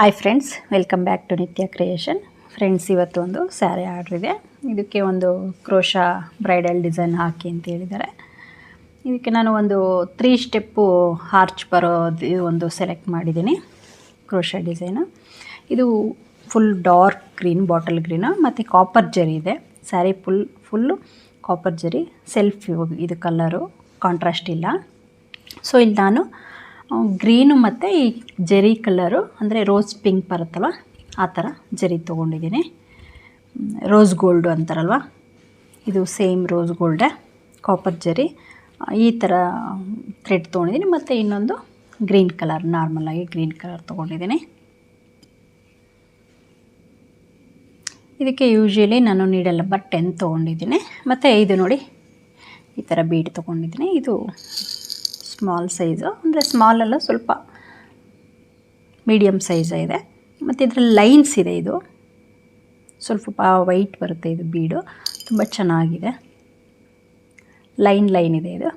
Hi friends welcome back to Nitya Creation friends ಇವತ್ತು ಒಂದು sari order ಇದೆ. ಇದಕ್ಕೆ ಒಂದು ಕ್ರೋಶಾ ಬ್ರೈಡಲ್ ಡಿಸೈನ್ ಹಾಕಿ ಅಂತ ಹೇಳಿದ್ದಾರೆ. ಇದಕ್ಕೆ ನಾನು ಒಂದು ತ್ರೀ ಸ್ಟೆಪ್ಪು ಹಾರ್ಚ್ ಬರೋದು ಒಂದು ಸೆಲೆಕ್ಟ್ ಮಾಡಿದ್ದೀನಿ ಕ್ರೋಶಾ ಡಿಸೈನು ಇದು full dark green bottle green ಮತ್ತು ಕಾಪರ್ ಜರಿ ಇದೆ. Sari full full copper zari self ಇದು ಕಲರು ಕಾಂಟ್ರಾಸ್ಟ್ ಇಲ್ಲ. ಸೊ ಇಲ್ಲಿ ನಾನು ಗ್ರೀನು ಮತ್ತು ಈ ಜೆರಿ ಕಲ್ಲರು ಅಂದರೆ ರೋಸ್ ಪಿಂಕ್ ಬರುತ್ತಲ್ಲ ಆ ಥರ ಜರಿ ತೊಗೊಂಡಿದ್ದೀನಿ. ರೋಸ್ ಗೋಲ್ಡು ಅಂತಾರಲ್ವ? ಇದು ಸೇಮ್ ರೋಸ್ ಗೋಲ್ಡೆ, ಕಾಪರ್ ಜರಿ. ಈ ಥರ ಥ್ರೆಡ್ ತೊಗೊಂಡಿದ್ದೀನಿ. ಮತ್ತು ಇನ್ನೊಂದು ಗ್ರೀನ್ ಕಲರ್ ನಾರ್ಮಲಾಗಿ ಗ್ರೀನ್ ಕಲರ್ ತೊಗೊಂಡಿದ್ದೀನಿ. ಇದಕ್ಕೆ ಯೂಶ್ವಲಿ ನಾನು ನೀಡಲ್ಲ, ಬಟ್ ಟೆನ್ ತೊಗೊಂಡಿದ್ದೀನಿ. ಮತ್ತು ಇದು ನೋಡಿ, ಈ ಥರ ಬೀಡ್ ತೊಗೊಂಡಿದ್ದೀನಿ. ಇದು ಸ್ಮಾಲ್ ಸೈಜು ಅಂದರೆ ಸ್ಮಾಲಲ್ಲ ಸ್ವಲ್ಪ ಮೀಡಿಯಮ್ ಸೈಜ್ ಇದೆ. ಮತ್ತು ಇದರಲ್ಲಿ ಲೈನ್ಸ್ ಇದೆ ಇದು. ಸ್ವಲ್ಪ ವೈಟ್ ಬರುತ್ತೆ ಇದು ಬೀಡು ತುಂಬ ಚೆನ್ನಾಗಿದೆ. ಲೈನ್ ಲೈನ್ ಇದೆ ಇದು.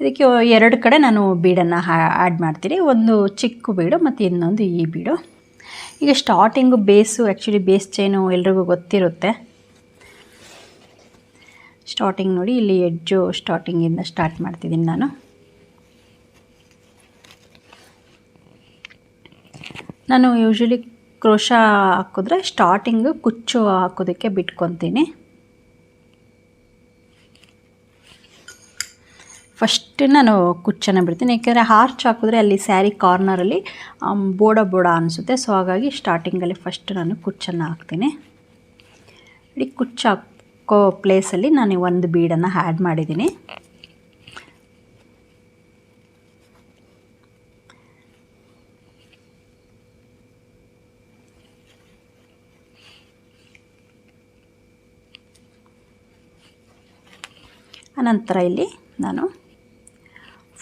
ಇದಕ್ಕೆ ಎರಡು ಕಡೆ ನಾನು ಬೀಡನ್ನು ಆ್ಯಡ್ ಮಾಡ್ತೀನಿ. ಒಂದು ಚಿಕ್ಕ ಬೀಡು ಮತ್ತು ಇನ್ನೊಂದು ಈ ಬೀಡು ಈಗ starting base actually base chain ಎಲ್ರಿಗೂ ಗೊತ್ತಿರುತ್ತೆ. ಸ್ಟಾರ್ಟಿಂಗ್ ನೋಡಿ ಇಲ್ಲಿ ಎಡ್ಜು ಸ್ಟಾರ್ಟಿಂಗಿಂದ ಸ್ಟಾರ್ಟ್ ಮಾಡ್ತಿದ್ದೀನಿ ನಾನು. ನಾನು ಯೂಶ್ವಲಿ ಕ್ರೋಶ ಹಾಕಿದ್ರೆ ಸ್ಟಾರ್ಟಿಂಗು ಕುಚ್ಚು ಹಾಕೋದಕ್ಕೆ ಬಿಟ್ಕೊತೀನಿ. ಫಸ್ಟ್ ನಾನು ಕುಚ್ಚನ್ನು ಬಿಡ್ತೀನಿ, ಯಾಕೆಂದರೆ ಹಾರ್ಚ್ ಹಾಕಿದ್ರೆ ಅಲ್ಲಿ ಸ್ಯಾರಿ ಕಾರ್ನರಲ್ಲಿ ಬೋಡ ಬೋಡ ಅನಿಸುತ್ತೆ. ಸೊ ಹಾಗಾಗಿ ಸ್ಟಾರ್ಟಿಂಗಲ್ಲಿ ಫಸ್ಟ್ ನಾನು ಕುಚ್ಚನ್ನು ಹಾಕ್ತೀನಿ. ಕುಚ್ಚು ಹಾಕೋ ಪ್ಲೇಸಲ್ಲಿ ನಾನು ಒಂದು ಬೀಡನ್ನು ಆ್ಯಡ್ ಮಾಡಿದ್ದೀನಿ. ಅನಂತರ ಇಲ್ಲಿ ನಾನು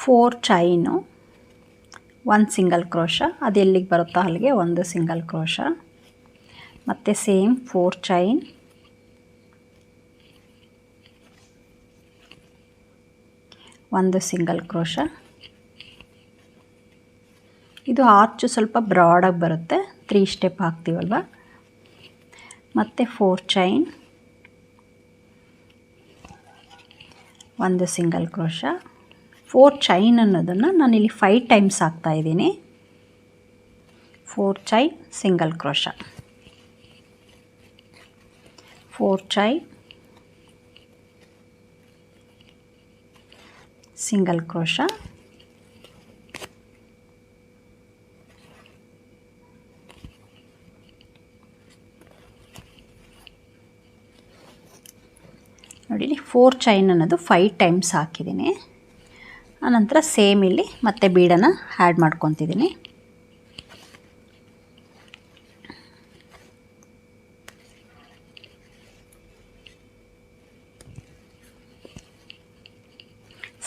ಫೋರ್ ಚೈನು ಒಂದು ಸಿಂಗಲ್ ಕ್ರೋಶ, ಅದು ಎಲ್ಲಿಗೆ ಬರುತ್ತೋ ಅಲ್ಲಿಗೆ ಒಂದು ಸಿಂಗಲ್ ಕ್ರೋಶ, ಮತ್ತು ಸೇಮ್ ಫೋರ್ ಚೈನ್ ಒಂದು ಸಿಂಗಲ್ ಕ್ರೋಶ. ಇದು ಆರ್ಚು ಸ್ವಲ್ಪ ಬ್ರಾಡಾಗಿ ಬರುತ್ತೆ. ತ್ರೀ ಸ್ಟೆಪ್ ಹಾಕ್ತೀವಲ್ವ? ಮತ್ತು ಫೋರ್ ಚೈನ್ ಒಂದು ಸಿಂಗಲ್ ಕ್ರೋಶ. ಫೋರ್ ಚೈನ್ ಅನ್ನೋದನ್ನು ನಾನಿಲ್ಲಿ ಫೈವ್ ಟೈಮ್ಸ್ ಹಾಕ್ತಾಯಿದ್ದೀನಿ four chain single crochet. Four chain single crochet ನೋಡಿ ಫೋರ್ ಚೈನ್ ಅನ್ನೋದು ಫೈವ್ ಟೈಮ್ಸ್ ಹಾಕಿದ್ದೀನಿ. ಆನಂತರ ಸೇಮ್ ಇಲ್ಲಿ ಮತ್ತೆ ಬೀಡನ್ನು ಆ್ಯಡ್ ಮಾಡ್ಕೊತಿದ್ದೀನಿ.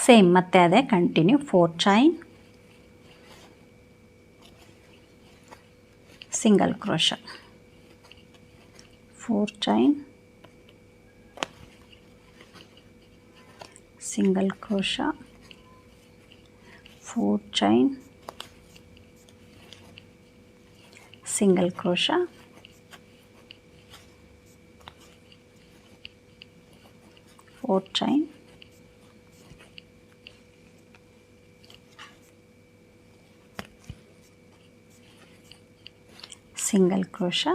ಸೇಮ್ ಮತ್ತೆ ಅದೇ continue four chain single crochet four chain single crochet four chain single crochet four chain single crochet,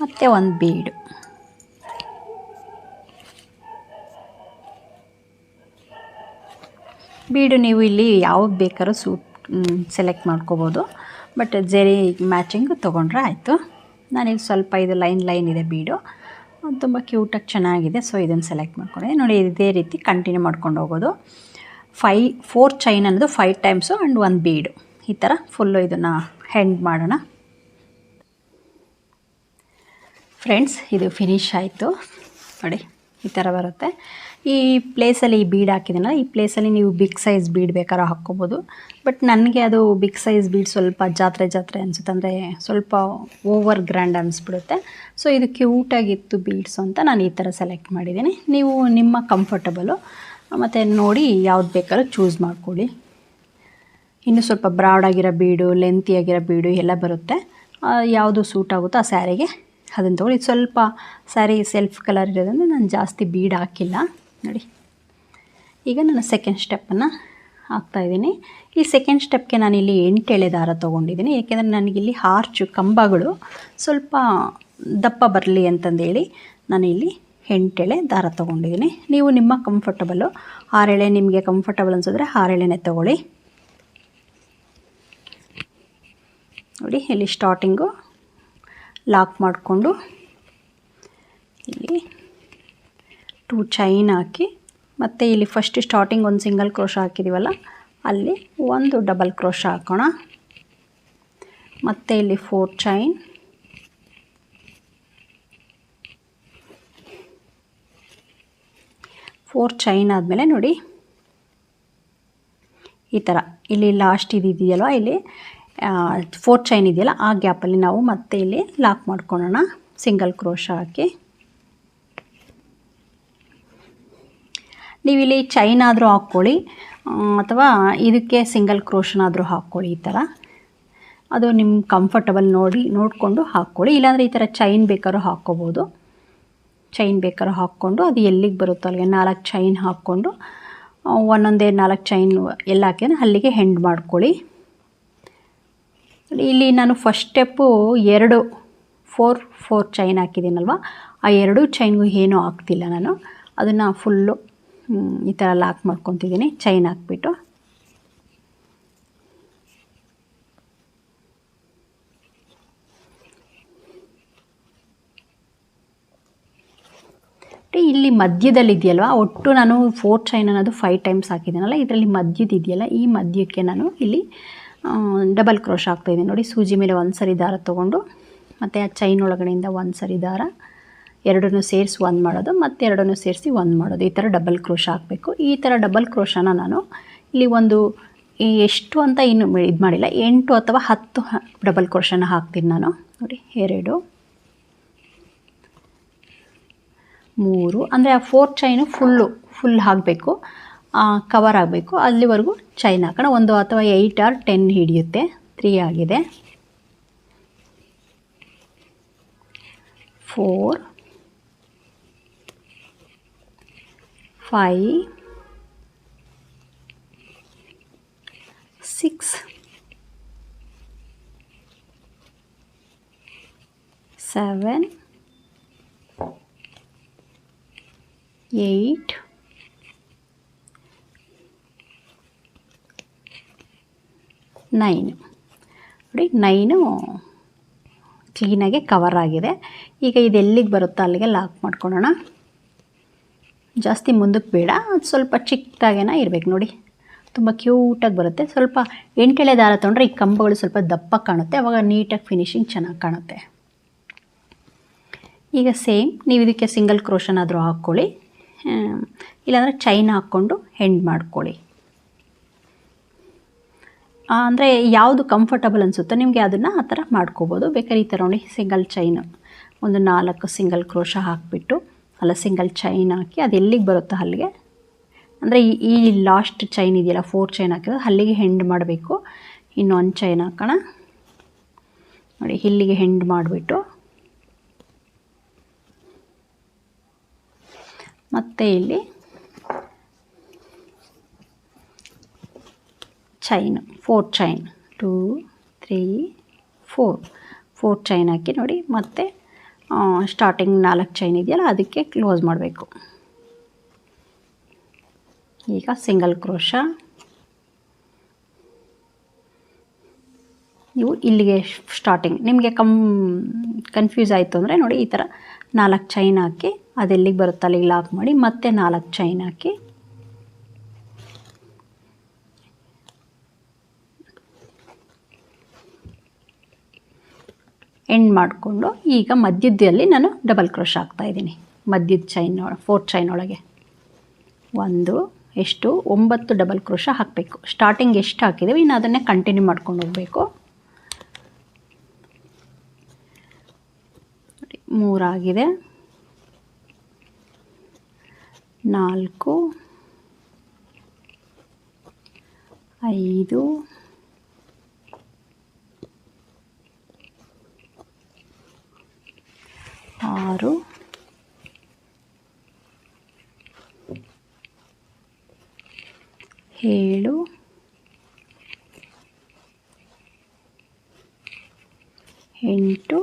ಮತ್ತು ಒಂದು ಬೀಡು. ಬೀಡು ನೀವು ಇಲ್ಲಿ ಯಾವಾಗ ಬೇಕಾದ್ರೂ ಸೂಟ್ ಸೆಲೆಕ್ಟ್ ಮಾಡ್ಕೋಬೋದು. ಬಟ್ ಜರಿ ಮ್ಯಾಚಿಂಗ್ ತೊಗೊಂಡ್ರೆ ಆಯಿತು. ನಾನಿಲ್ಲಿ ಸ್ವಲ್ಪ ಇದು ಲೈನ್ ಲೈನ್ ಇದೆ ಬೀಡು. ತುಂಬ ಕ್ಯೂಟಾಗಿ ಚೆನ್ನಾಗಿದೆ ಸೊ ಇದನ್ನು ಸೆಲೆಕ್ಟ್ ಮಾಡ್ಕೊಂಡಿದ್ದೆ ನೋಡಿ, ಇದೇ ರೀತಿ ಕಂಟಿನ್ಯೂ ಮಾಡ್ಕೊಂಡು ಹೋಗೋದು. ಫೈ ಫೋರ್ ಚೈನ್ ಅನ್ನೋದು ಫೈವ್ ಟೈಮ್ಸು ಆ್ಯಂಡ್ ಒಂದು ಬೀಡು ಈ ಥರ ಫುಲ್ಲು ಇದನ್ನು ಹೆಂಡ್ ಮಾಡೋಣ. ಫ್ರೆಂಡ್ಸ್, ಇದು ಫಿನಿಶ್ ಆಯಿತು. ನೋಡಿ, ಈ ಥರ ಬರುತ್ತೆ. ಈ ಪ್ಲೇಸಲ್ಲಿ ಈ ಬೀಡ್ ಹಾಕಿದ್ದೀನಲ್ಲ ಈ ಪ್ಲೇಸಲ್ಲಿ ನೀವು ಬಿಗ್ ಸೈಜ್ ಬೀಡ್ ಬೇಕಾದ್ರೆ ಹಾಕ್ಕೋಬೋದು. ಬಟ್ ನನಗೆ ಅದು ಬಿಗ್ ಸೈಜ್ ಬೀಡ್ ಸ್ವಲ್ಪ ಜಾತ್ರೆ ಜಾತ್ರೆ ಅನಿಸುತ್ತೆ. ಅಂದರೆ ಸ್ವಲ್ಪ ಓವರ್ ಗ್ರ್ಯಾಂಡ್ ಅನಿಸ್ಬಿಡುತ್ತೆ. ಸೊ ಇದು ಕ್ಯೂಟಾಗಿತ್ತು ಬೀಡ್ಸು ಅಂತ ನಾನು ಈ ಥರ ಸೆಲೆಕ್ಟ್ ಮಾಡಿದ್ದೀನಿ ನೀವು ನಿಮ್ಮ ಕಂಫರ್ಟಬಲು ಮತ್ತು ನೋಡಿ ಯಾವ್ದು ಬೇಕಾದ್ರೂ ಚೂಸ್ ಮಾಡ್ಕೊಳ್ಳಿ. ಇನ್ನು ಸ್ವಲ್ಪ ಬ್ರಾಡಾಗಿರೋ ಬೀಡು ಲೆಂತಿಯಾಗಿರೋ ಬೀಡು ಎಲ್ಲ ಬರುತ್ತೆ. ಯಾವುದು ಸೂಟ್ ಆಗುತ್ತೋ ಆ ಸ್ಯಾರಿಗೆ ಅದನ್ನು ತೊಗೊಳ್ಳಿ ಸ್ವಲ್ಪ ಸ್ಯಾರಿ ಸೆಲ್ಫ್ ಕಲರ್ ಇರೋದ್ರಿಂದ ನಾನು ಜಾಸ್ತಿ ಬೀಡ್ ಹಾಕಿಲ್ಲ. ನೋಡಿ. ಈಗ ನಾನು ಸೆಕೆಂಡ್ ಸ್ಟೆಪ್ಪನ್ನು ಹಾಕ್ತಾಯಿದ್ದೀನಿ ಈ ಸೆಕೆಂಡ್ ಸ್ಟೆಪ್ಗೆ ನಾನಿಲ್ಲಿ ಎಂಟೆಳೆ ದಾರ ತೊಗೊಂಡಿದ್ದೀನಿ. ಏಕೆಂದರೆ ನನಗಿಲ್ಲಿ ಹಾರ್ಚು ಕಂಬಗಳು ಸ್ವಲ್ಪ ದಪ್ಪ ಬರಲಿ ಅಂತಂದೇಳಿ ನಾನಿಲ್ಲಿ ಎಂಟೆಳೆ ದಾರ ತೊಗೊಂಡಿದ್ದೀನಿ. ನೀವು ನಿಮ್ಮ ಕಂಫರ್ಟಬಲು ಆರೆಳೆ ನಿಮಗೆ ಕಂಫರ್ಟಬಲ್ ಅನಿಸಿದ್ರೆ ಆರೆಳೆನೇ ತೊಗೊಳ್ಳಿ. ನೋಡಿ, ಇಲ್ಲಿ ಸ್ಟಾರ್ಟಿಂಗು ಲಾಕ್ ಮಾಡಿಕೊಂಡು ಇಲ್ಲಿ ಟೂ ಚೈನ್ ಹಾಕಿ, ಮತ್ತು ಇಲ್ಲಿ ಫಸ್ಟ್ ಸ್ಟಾರ್ಟಿಂಗ್ ಒಂದು ಸಿಂಗಲ್ ಕ್ರೋಶ ಹಾಕಿದ್ದೀವಲ್ಲ ಅಲ್ಲಿ ಒಂದು ಡಬಲ್ ಕ್ರೋಶ ಹಾಕೋಣ. ಮತ್ತು ಇಲ್ಲಿ ಫೋರ್ ಚೈನ್ ಫೋರ್ ಚೈನ್ ಆದಮೇಲೆ ನೋಡಿ ಈ ಥರ ಇಲ್ಲಿ ಲಾಸ್ಟ್ ಇದೆಯಲ್ವ? ಇಲ್ಲಿ ಫೋರ್ ಚೈನ್ ಇದೆಯಲ್ಲ, ಆ ಗ್ಯಾಪಲ್ಲಿ ನಾವು ಮತ್ತೆ ಇಲ್ಲಿ ಲಾಕ್ ಮಾಡ್ಕೊಳ್ಳೋಣ. ಸಿಂಗಲ್ ಕ್ರೋಶ ಹಾಕಿ. ನೀವಿಲ್ಲಿ ಚೈನ್ ಆದರೂ ಹಾಕ್ಕೊಳ್ಳಿ ಅಥವಾ ಇದಕ್ಕೆ ಸಿಂಗಲ್ ಕ್ರೋಶನಾದರೂ ಹಾಕ್ಕೊಳ್ಳಿ ಈ ಥರ ಅದು ನಿಮ್ಮ ಕಂಫರ್ಟಬಲ್ ನೋಡಿ, ನೋಡಿಕೊಂಡು ಹಾಕ್ಕೊಳ್ಳಿ. ಇಲ್ಲಾಂದರೆ ಈ ಥರ ಚೈನ್ ಬೇಕಾದ್ರೂ ಹಾಕ್ಕೋಬೋದು. ಚೈನ್ ಬೇಕಾದ್ರೂ ಹಾಕ್ಕೊಂಡು, ಅದು ಎಲ್ಲಿಗೆ ಬರುತ್ತೋ ಅಲ್ಲಿಗೆ ನಾಲ್ಕು ಚೈನ್ ಹಾಕ್ಕೊಂಡು ಒಂದೊಂದೇ ನಾಲ್ಕು ಚೈನ್ ಎಲ್ಲ ಹಾಕಿದ್ರೆ ಅಲ್ಲಿಗೆ ಹೆಂಡ್ ಮಾಡ್ಕೊಳ್ಳಿ. ಇಲ್ಲಿ ನಾನು ಫಸ್ಟ್ ಸ್ಟೆಪ್ಪು ಎರಡು ಫೋರ್ ಫೋರ್ ಚೈನ್ ಹಾಕಿದ್ದೀನಲ್ವ? ಆ ಎರಡು ಚೈನ್ಗೂ ಏನೂ ಹಾಕ್ತಿಲ್ಲ ನಾನು. ಅದನ್ನು ಫುಲ್ಲು ಈ ಥರ ಲಾಕ್ ಮಾಡ್ಕೊತಿದ್ದೀನಿ ಚೈನ್ ಹಾಕ್ಬಿಟ್ಟು. ಇಲ್ಲಿ ಮಧ್ಯದಲ್ಲಿ ಇದೆಯಲ್ವ ಒಟ್ಟು ನಾನು ಫೋರ್ ಚೈನ್ ಅನ್ನೋದು ಫೈವ್ ಟೈಮ್ಸ್ ಹಾಕಿದ್ದೀನಲ್ಲ, ಇದರಲ್ಲಿ ಮಧ್ಯದಿದೆಯಲ್ಲ, ಈ ಮಧ್ಯಕ್ಕೆ ನಾನು ಇಲ್ಲಿ ಡಬಲ್ ಕ್ರೋಶ್ ಹಾಕ್ತಾಯಿದೆ ನೋಡಿ. ಸೂಜಿ ಮೇಲೆ ಒಂದು ಸರಿ ದಾರ ತೊಗೊಂಡು, ಮತ್ತು ಆ ಚೈನ್ ಒಳಗಡೆಯಿಂದ ಒಂದು ಸರಿ ದಾರ. ಎರಡನ್ನು ಸೇರಿಸಿ ಒಂದು ಮಾಡೋದು, ಮತ್ತು ಎರಡನ್ನೂ ಸೇರಿಸಿ ಒಂದು ಮಾಡೋದು. ಈ ಥರ ಡಬಲ್ ಕ್ರೋಶ ಹಾಕಬೇಕು ಈ ಥರ ಡಬಲ್ ಕ್ರೋಶನ ನಾನು ಇಲ್ಲಿ ಒಂದು ಎಷ್ಟು ಅಂತ ಇನ್ನು ಇದು ಮಾಡಿಲ್ಲ, ಎಂಟು ಅಥವಾ ಹತ್ತು ಡಬಲ್ ಕ್ರೋಶನ ಹಾಕ್ತೀನಿ ನಾನು. ನೋಡಿ, ಎರಡು, ಮೂರು, ಅಂದರೆ ಆ ಫೋರ್ ಚೈನು ಫುಲ್ಲು ಫುಲ್ ಆಗಬೇಕು ಕವರ್ ಆಗಬೇಕು. ಅಲ್ಲಿವರೆಗೂ ಚೈನ್ ಹಾಕೋಣ ಒಂದು ಅಥವಾ ಏಯ್ಟ್ ಆರ್ ಟೆನ್ ಹಿಡಿಯುತ್ತೆ. ತ್ರೀ ಆಗಿದೆ. Four five six seven eight nine. ನೋಡಿ, ನೈನು ಕ್ಲೀನಾಗಿ ಕವರ್ ಆಗಿದೆ. ಈಗ ಇದು ಎಲ್ಲಿಗೆ ಬರುತ್ತೋ ಅಲ್ಲಿಗೆ ಲಾಕ್ ಮಾಡ್ಕೊಳ್ಳೋಣ. ಜಾಸ್ತಿ ಮುಂದಕ್ಕೆ ಬೇಡ, ಅದು ಸ್ವಲ್ಪ ಚಿಕ್ಕದಾಗೇನ ಇರಬೇಕು ನೋಡಿ. ತುಂಬ ಕ್ಯೂಟಾಗಿ ಬರುತ್ತೆ. ಸ್ವಲ್ಪ ಎಂಟೆಳೆ ದಾರ ತೊಗೊಂಡ್ರೆ ಈ ಕಂಬಗಳು ಸ್ವಲ್ಪ ದಪ್ಪ ಕಾಣುತ್ತೆ, ಅವಾಗ ನೀಟಾಗಿ ಫಿನಿಶಿಂಗ್ ಚೆನ್ನಾಗಿ ಕಾಣುತ್ತೆ. ಈಗ ಸೇಮ್ ನೀವು ಇದಕ್ಕೆ ಸಿಂಗಲ್ ಆದರೂ ಹಾಕ್ಕೊಳ್ಳಿ. ಇಲ್ಲಾಂದರೆ ಚೈನ್ ಹಾಕ್ಕೊಂಡು ಹೆಂಡ್ ಮಾಡ್ಕೊಳ್ಳಿ. ಅಂದರೆ ಯಾವುದು ಕಂಫರ್ಟಬಲ್ ಅನಿಸುತ್ತೋ ನಿಮಗೆ ಅದನ್ನು ಆ ಥರ ಮಾಡ್ಕೋಬೋದು. ಬೇಕಾದ್ರೆ ಈ ಥರ ನೋಡಿ ಸಿಂಗಲ್ ಚೈನ್ ಒಂದು ನಾಲ್ಕು ಸಿಂಗಲ್ ಕ್ರೋಶ ಹಾಕಿಬಿಟ್ಟು, ಅಲ್ಲ ಸಿಂಗಲ್ ಚೈನ್ ಹಾಕಿ ಅದು ಎಲ್ಲಿಗೆ ಬರುತ್ತೋ ಅಲ್ಲಿಗೆ. ಅಂದರೆ ಈ ಈ ಲಾಸ್ಟ್ ಚೈನ್ ಇದೆಯಲ್ಲ ಫೋರ್ ಚೈನ್ ಹಾಕಿರೋದು, ಅಲ್ಲಿಗೆ ಹೆಂಡ್ ಮಾಡಬೇಕು. ಇನ್ನೊಂದು ಚೈನ್ ಹಾಕೋಣ. ನೋಡಿ, ಇಲ್ಲಿಗೆ ಹೆಂಡ್ ಮಾಡಿಬಿಟ್ಟು. ಮತ್ತು ಇಲ್ಲಿ chain four chain two three four four chain ಹಾಕಿ ನೋಡಿ, ಮತ್ತೆ ಸ್ಟಾರ್ಟಿಂಗ್ ನಾಲ್ಕು ಚೈನ್ ಇದೆಯಲ್ಲ, ಅದಕ್ಕೆ ಕ್ಲೋಸ್ ಮಾಡಬೇಕು. ಈಗ ಸಿಂಗಲ್ ಕ್ರೋಶ ನೀವು ಇಲ್ಲಿಗೆ ಸ್ಟಾರ್ಟಿಂಗ್ ನಿಮಗೆ ಕಮ್ ಕನ್ಫ್ಯೂಸ್ ಆಯಿತು ಅಂದರೆ ನೋಡಿ, ಈ ಥರ ನಾಲ್ಕು ಚೈನ್ ಹಾಕಿ, ಅದೆಲ್ಲಿಗೆ ಬರುತ್ತೆ ಅಲ್ಲಿಗೆ ಲಾಕ್ ಮಾಡಿ, ಮತ್ತೆ ನಾಲ್ಕು ಚೈನ್ ಹಾಕಿ ಎಂಡ್ ಮಾಡಿಕೊಂಡು ಈಗ ಮಧ್ಯದಲ್ಲಿ ನಾನು ಡಬಲ್ ಕ್ರೋಶ್ ಹಾಕ್ತಾಯಿದ್ದೀನಿ ಮಧ್ಯದ ಚೈನ್ ಫೋರ್ತ್ ಚೈನ್ ಒಳಗೆ. ಒಂದು, ಎಷ್ಟು? ಒಂಬತ್ತು ಡಬಲ್ ಕ್ರೋಶ ಹಾಕಬೇಕು. ಸ್ಟಾರ್ಟಿಂಗ್ ಎಷ್ಟು ಹಾಕಿದ್ದೀವಿ ಇನ್ನು ಅದನ್ನೇ ಕಂಟಿನ್ಯೂ ಮಾಡ್ಕೊಂಡು ಹೋಗಬೇಕು. ಮೂರಾಗಿದೆ ನಾಲ್ಕು, ಐದು ಆರು. ಏಳು. ಎಂಟು.